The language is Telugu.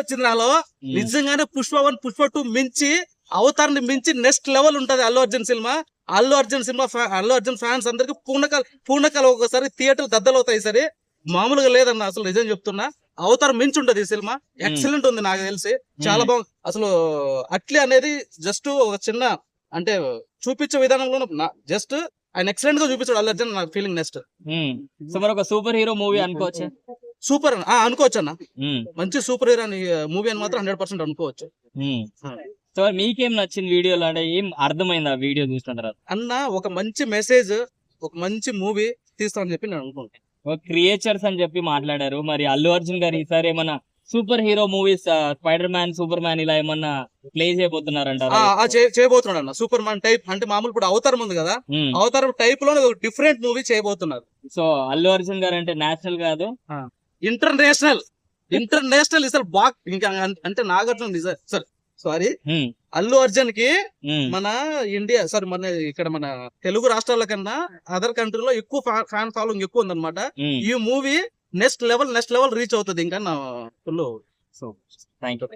వచ్చింది నాలో? నిజంగానే పుష్ప వన్ పుష్ప టూ మించి అవతారాన్ని మించి నెక్స్ట్ లెవెల్ ఉంటది Allu Arjun cinema. Allu Arjun cinema Allu Arjun fans అందరికి పూర్ణకాల పూర్ణకాల ఒకసారి థియేటర్ దద్దలవుతాయి సరే. మామూలుగా లేదన్న అసలు నిజం చెప్తున్నా. అవతారం మించి ఉంటది ఈ సినిమా. ఎక్సలెంట్ ఉంది నాకు తెలిసి. చాలా బాగుంది అసలు అట్లే అనేది జస్ట్ ఒక చిన్న అంటే చూపించే విధానంలో జస్ట్ ఆయన ఎక్సలెంట్గా చూపించాడు అల్లు అర్జున్ నాకు ఫీలింగ్ నెక్స్ట్ సో మరి ఒక సూపర్ హీరో మూవీ అనుకోవచ్చు? సూపర్ అనుకోవచ్చు అన్న. మంచి సూపర్ హీరో మూవీ అని మాత్రం హండ్రెడ్ పర్సెంట్ అనుకోవచ్చు. సో మీకేం నచ్చింది వీడియోలో? అంటే ఏం అర్థమైంది ఆ వీడియో చూసిన తర్వాత? అన్న ఒక మంచి మెసేజ్ ఒక మంచి మూవీ తీస్తామని చెప్పి నేను అనుకుంటాను ఒక క్రియేచర్స్ అని చెప్పి మాట్లాడారు. మరి అల్లు అర్జున్ గారు ఈసారి ఏమన్నా super hero movies spider man super man ఇలా ఏమన్నా ప్లే చేయబోతున్నారంటారు? ఆ, ఆ చే- చేయబోతున్నాడు అన్న. సూపర్ మ్యాన్ టైప్ అంటే మామూలు ఇప్పుడు అవతారం ఉంది కదా. అవతారం టైప్లో ఒక డిఫరెంట్ మూవీ చేయబోతున్నారు. సో అల్లు అర్జున్ గారు అంటే నేషనల్ కాదు. ఇంటర్నేషనల్. ఇంటర్నేషనల్ ఇసలు బాగా ఇంకా అంటే Nagarjuna sir sorry um, Allu అర్జున్కి ఉమ్, మన ఇండియా సారీ మన ఇక్కడ మన తెలుగు రాష్ట్రాల కన్నా అదర్ కంట్రీలో ఎక్కువ ఫ్యాన్ ఫాలోయింగ్ ఎక్కువ ఉందన్నమాట. ఉమ్. ఈ movie next level next level reach అవుతుంది. ఇంకా నా ఫుల్ థ్యాంక్ యూ